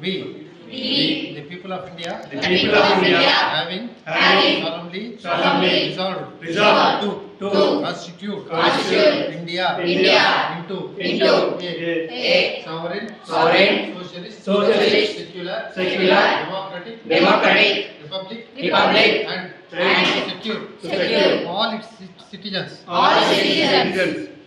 We, We, the people of India, the people of India, having. Having. Solemnly. Solemnly. Resolved. Resolved. To. To. Constitute. Constitute. India. India. Into. Into. A. A. Sovereign, sovereign, socialist, socialist, secular, secular, democratic, democratic, republic, republic, and, and secure, secure. All its citizens, all citizens,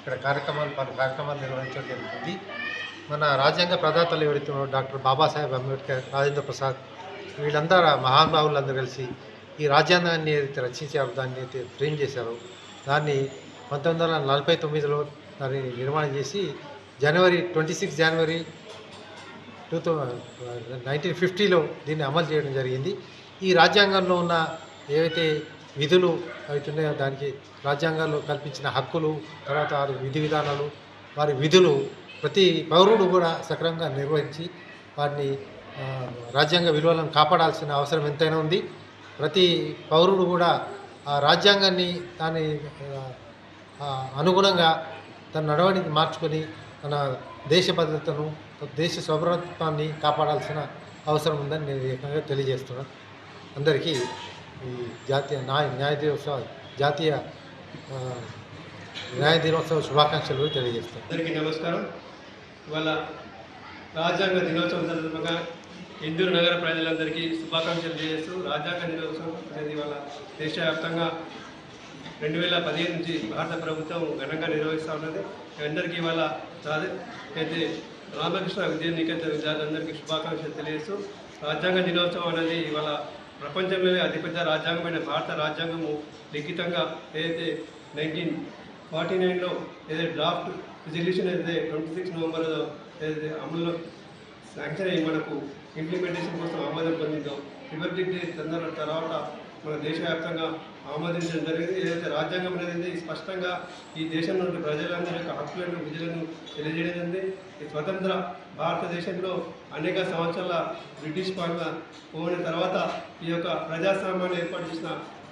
ఇక్కడ కార్యక్రమాలు పలు కార్యక్రమాలు నిర్వహించడం జరుగుతుంది. మన రాజ్యాంగ ప్రదాతలు ఎవరైతే డాక్టర్ బాబాసాహెబ్ అంబేద్కర్ రాజేంద్ర ప్రసాద్ వీళ్ళందరూ మహానుభావులందరూ కలిసి ఈ రాజ్యాంగాన్ని ఏదైతే రచించారో దాన్ని అయితే ఫ్రేమ్ చేశారో దాన్ని పంతొమ్మిది వందల నలభై తొమ్మిదిలో దాన్ని నిర్మాణం చేసి January twenty six January two thou nineteen ఫిఫ్టీలో దీన్ని అమలు చేయడం జరిగింది. ఈ రాజ్యాంగంలో ఉన్న ఏవైతే విధులు అవుతున్నాయో. దానికి రాజ్యాంగంలో కల్పించిన హక్కులు తర్వాత వారి విధి విధానాలు వారి విధులు ప్రతి పౌరుడు కూడా సక్రమంగా నిర్వహించి వారిని రాజ్యాంగ విలువలను కాపాడాల్సిన అవసరం ఎంతైనా ఉంది. ప్రతి పౌరుడు కూడా ఆ రాజ్యాంగాన్ని దాని అనుగుణంగా తన నడవడిని మార్చుకొని తన దేశ భద్రతను దేశ సౌభ్రత్వాన్ని కాపాడాల్సిన అవసరం ఉందని నేను ఈ తెలియజేస్తున్నాను. అందరికీ ఈ జాతీయ న్యాయ న్యాయ దినోత్సవ జాతీయ న్యాయ దినోత్సవ శుభాకాంక్షలు కూడా తెలియజేస్తాను అందరికీ నమస్కారం. ఇవాళ రాజ్యాంగ దినోత్సవం సందర్భంగా ఇందూరు నగర ప్రజలందరికీ శుభాకాంక్షలు తెలియజేస్తూ రాజ్యాంగ దినోత్సవం అనేది ఇవాళ దేశవ్యాప్తంగా రెండు వేల పదిహేను నుంచి భారత ప్రభుత్వం ఘనంగా నిర్వహిస్తూ ఉన్నది. అందరికీ ఇవాళ అయితే రామకృష్ణ విద్యానికేతన విద్యార్థులందరికీ శుభాకాంక్షలు తెలియజేస్తూ రాజ్యాంగ దినోత్సవం అనేది ఇవాళ ప్రపంచంలోనే అతిపెద్ద రాజ్యాంగమైన భారత రాజ్యాంగము లిఖితంగా ఏదైతే నైన్టీన్ ఫార్టీ నైన్లో ఏదైతే డ్రాఫ్ట్ రిజల్యూషన్ ఏదైతే ట్వంటీ సిక్స్ నవంబర్లో ఏదైతే అమలులో శాంక్షన్ అయ్యి మనకు ఇంప్లిమెంటేషన్ కోసం ఆమోదం పొందిందో రిపబ్లిక్ డే తర్వాత మన దేశవ్యాప్తంగా ఆమోదించడం జరిగింది. ఏదైతే రాజ్యాంగం అనేది స్పష్టంగా ఈ దేశంలో ప్రజలందరి యొక్క హక్కులను విధులను తెలియజేయడం జరిగింది. ఈ స్వతంత్ర భారతదేశంలో అనేక సంవత్సరాల బ్రిటిష్ పాలన పోయిన తర్వాత ఈ యొక్క ప్రజాస్వామ్యాన్ని ఏర్పాటు చేసిన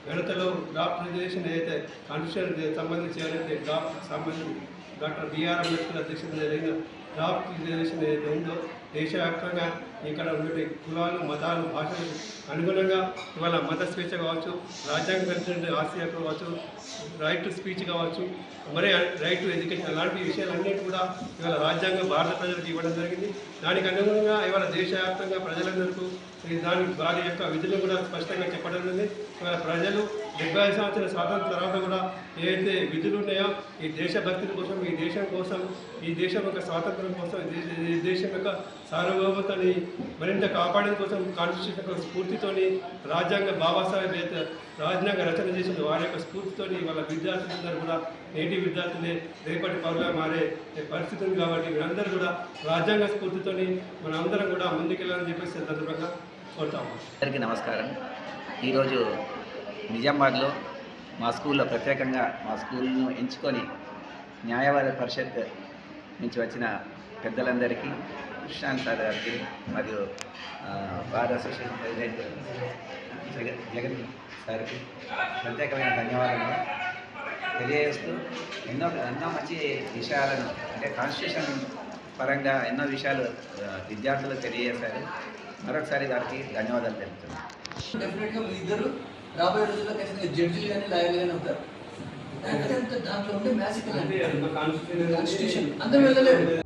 ఘనతలో డ్రాఫ్ట్ రిజర్వేషన్ ఏదైతే కాన్స్టిట్యూషన్ సంబంధించి ఏదైతే డ్రాఫ్ట్ సంబంధించి డాక్టర్ బిఆర్ అంబేద్కర్ అధ్యక్షత జరిగిన డ్రాఫ్ట్ రిజర్వేషన్ ఏదైతే ఉందో దేశవ్యాప్తంగా ఇక్కడ ఉండే కులాలు మతాలు భాషలకు అనుగుణంగా ఇవాళ మత స్వేచ్ఛ కావచ్చు రాజ్యాంగ కల్పించిన ఆస్తి కావచ్చు రైట్ టు స్పీచ్ కావచ్చు మరి రైట్ టు ఎడ్యుకేషన్ అలాంటి విషయాలన్నీ కూడా ఇవాళ రాజ్యాంగం భారత ప్రజలకు ఇవ్వడం జరిగింది. దానికి అనుగుణంగా ఇవాళ దేశవ్యాప్తంగా ప్రజలందరికీ దాని వారి యొక్క విధులు కూడా స్పష్టంగా చెప్పడం జరిగింది. ఇవాళ ప్రజలు డెబ్బై సంవత్సరాల స్వాతంత్ర తర్వాత కూడా ఏదైతే విధులు ఉన్నాయో ఈ దేశభక్తి కోసం ఈ దేశం కోసం ఈ దేశం యొక్క స్వాతంత్రం కోసం ఈ దేశం యొక్క సార్వభౌమతని మరింత కాపాడడం కోసం కాన్స్టిట్యూషన్ స్ఫూర్తితోని రాజ్యాంగ బాబాసాహెబ్ అయితే రాజ్యాంగ రచన చేసిన వారి యొక్క స్ఫూర్తితోని వాళ్ళ విద్యార్థులందరూ కూడా నేటి విద్యార్థులే రేపటి పౌరులుగా మారే పరిస్థితి ఉంది కాబట్టి వీరందరూ కూడా రాజ్యాంగ స్ఫూర్తితోని మనందరం కూడా ముందుకెళ్ళాలని చెప్పేసి సందర్భంగా కోరుతాము అందరికీ నమస్కారం. ఈరోజు నిజామాబాద్లో మా స్కూల్లో ప్రత్యేకంగా మా స్కూల్ను ఎంచుకొని న్యాయవాద పరిషత్ నుంచి వచ్చిన పెద్దలందరికీ కృష్ణాన్ సార్ గారికి మరియు ఆ, బార్ అసోసియేషన్ ప్రెసిడెంట్ జగ జగన్ సార్కి ప్రత్యేకమైన ధన్యవాదాలు. తెలియజేస్తూ ఎన్నో ఎన్నో మంచి విషయాలను అంటే కాన్స్టిట్యూషన్ పరంగా ఎన్నో విషయాలు విద్యార్థులకు తెలియజేశారు. మరొకసారి గారికి ధన్యవాదాలు తెలుపుతున్నాను డెఫినెట్గా మీ ఇద్దరు రాబోయే రోజుల్లో ఖచ్చితంగా జడ్జిలు కానీ లాయర్లు కానీ అవుతారు. దాంట్లో ఉండే మ్యాజిక్ కాన్స్టిట్యూషన్ కాన్స్టిట్యూషన్ అందరూ వెళ్ళలేరు.